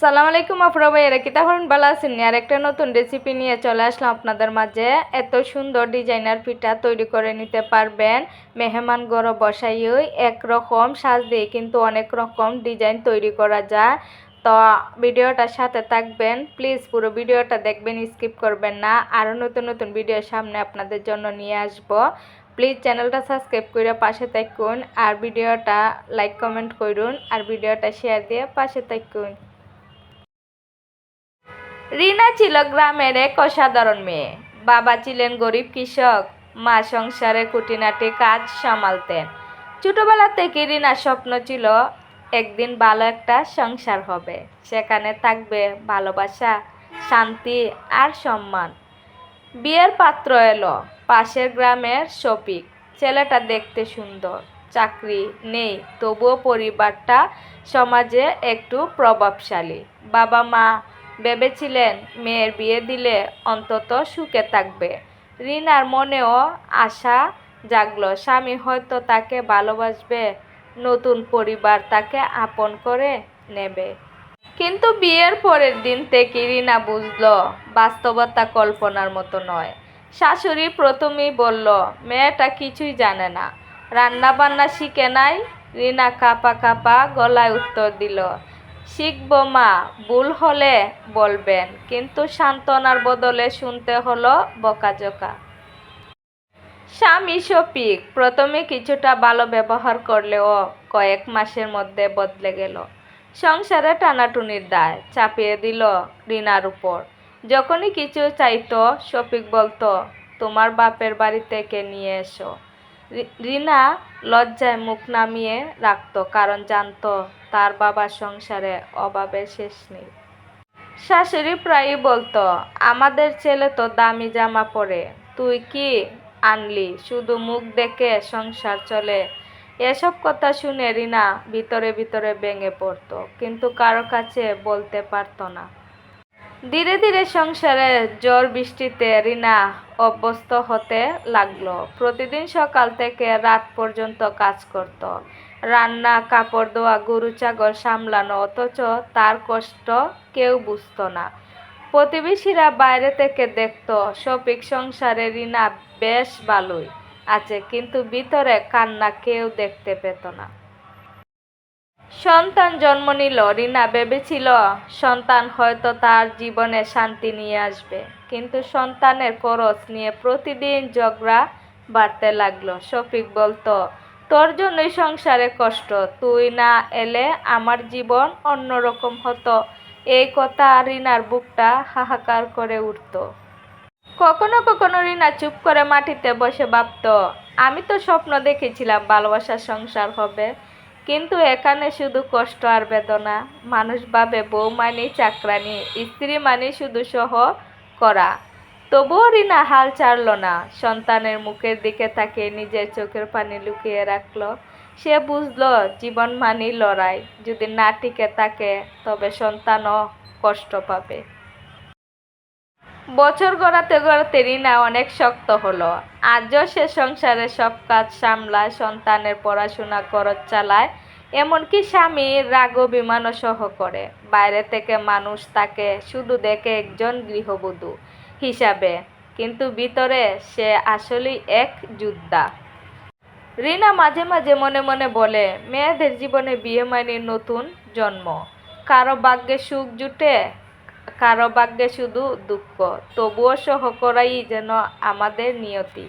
সালাম আলাইকুম, আফরা ভাইয়েরা। কি তখন ভালো আছেন? আর একটা নতুন রেসিপি নিয়ে চলে আসলাম আপনাদের মাঝে। এত সুন্দর ডিজাইনার পিঠা তৈরি করে নিতে পারবেন। মেহমান গড় বসাইই একরকম সাজ দিয়ে কিন্তু অনেক রকম ডিজাইন তৈরি করা যায়। তো ভিডিওটার সাথে থাকবেন। প্লিজ পুরো ভিডিওটা দেখবেন স্কিপ করবেন না। আরও নতুন নতুন ভিডিও সামনে আপনাদের জন্য নিয়ে আসব। প্লিজ চ্যানেলটা সাবস্ক্রাইব করে পাশে থাকুন। আর ভিডিওটা লাইক কমেন্ট করুন। আর ভিডিওটা শেয়ার দিয়ে পাশে থাকুন। রিনা ছিল গ্রামের এক অসাধারণ মেয়ে। বাবা ছিলেন গরিব কৃষক, মা সংসারে কুটিনাটি কাজ সামালতেন। ছোটবেলা থেকে রিনার স্বপ্ন ছিল, একদিন ভালো একটা সংসার হবে। সেখানে থাকবে ভালোবাসা, শান্তি আর সম্মান। বিয়ের পাত্র এলো, পাশের গ্রামের শফিক। ছেলেটা দেখতে সুন্দর, চাকরি নেই, তবুও পরিবারটা সমাজে একটু প্রভাবশালী। বাবা মা ভেবেছিলেন মেয়ের বিয়ে দিলে অন্তত সুখে থাকবে। রিনার মনেও আশা জাগলো, স্বামী হয়তো তাকে ভালোবাসবে, নতুন পরিবার তাকে আপন করে নেবে। কিন্তু বিয়ের পরের দিন থেকে রিনা বুঝলো, বাস্তবতা কল্পনার মতো নয়। শাশুড়ি প্রথমেই বলল, মেয়েটা কিছুই জানে না। রান্না বান্না শিখে নাই? রিনা কাপা কাপা গলায় উত্তর দিল শিখব মা, ভুল হলে বলবেন, কিন্তু সান্ত্বনার বদলে শুনতে হলো বকাঝকা। স্বামী শফিক, প্রথমে কিছুটা ভালো ব্যবহার করলেও কয়েক মাসের মধ্যে বদলে গেল। সংসারে টানাটুনির দায় চাপিয়ে দিল রিনার উপর। যখনই কিছু চাইতো, শফিক বলতো, তোমার বাপের বাড়ি থেকে নিয়ে এসো। রিনা লজ্জায় মুখ নামিয়ে রাখতো, কারণ জানতো তার বাবার সংসারে অভাবের শেষ নেই। শাশুড়ি প্রায়ই বলতো, আমাদের ছেলে তো দামি জামা পরে, তুই কি আনলি? শুধু মুখ দেখে সংসার চলে। এসব কথা শুনে রিনা ভিতরে ভিতরে ভেঙে পড়তো, কিন্তু কারও কাছে বলতে পারতো না। ধীরে ধীরে সংসারে ঝড় বৃষ্টিতে রিনা অভ্যস্ত হতে লাগল। প্রতিদিন সকাল থেকে রাত পর্যন্ত কাজ করত। রান্না, কাপড় ধোয়া, গরু, ছাগল সামলানো, অথচ তার কষ্ট কেউ বুঝতো না। প্রতিবেশীরা বাইরে থেকে দেখত শফিক সংসারে রিনা বেশ ভালোই আছে, কিন্তু ভিতরে কান্না কেউ দেখতে পেত না। সন্তান জন্ম নিল, রিনা ভেবেছিল সন্তান হয়তো তার জীবনে শান্তি নিয়ে আসবে। কিন্তু সন্তানের খরচ নিয়ে প্রতিদিন ঝগড়া বাড়তে লাগল। শফিক বলতো, তোর জন্যই সংসারে কষ্ট, তুই না এলে আমার জীবন অন্যরকম হতো। এই কথা রিনার বুকটা হাহাকার করে উঠতো। কখনো কখনো রিনা চুপ করে মাটিতে বসে ভাবতো, আমি তো স্বপ্ন দেখেছিলাম ভালোবাসার সংসার হবে। কিন্তু এখানে শুধু কষ্ট আর বেদনা। মানুষ ভাবে বউ মানে চাকরানি, স্ত্রী মানে শুধু সহ করা। তবুও রিনা হাল ছাড়লো না। সন্তানের মুখের দিকে তাকে নিজের চোখের পানি লুকিয়ে রাখল। সে বুঝলো, জীবন মানেই লড়াই। যদি না টিকে থাকে, তবে সন্তানও কষ্ট পাবে। বছর গড়াতে গড়াতে রিনা অনেক শক্ত হলো। আজও সে সংসারে সব কাজ সামলায়, সন্তানের পড়াশোনা খরচ চালায়, এমনকি স্বামী রাগ অভিমানও সহ করে। বাইরে থেকে মানুষ তাকে শুধু দেখে একজন গৃহবধূ হিসাবে, কিন্তু ভিতরে সে আসলেই এক যোদ্ধা। রিনা মাঝে মাঝে মনে মনে বলে, মেয়েদের জীবনে বিয়ে মানে নতুন জন্ম। কারও ভাগ্যে সুখ জুটে কারও ভাগ্যে শুধু দুঃখ তবুও সহ করাই যেন আমাদের নিয়তি।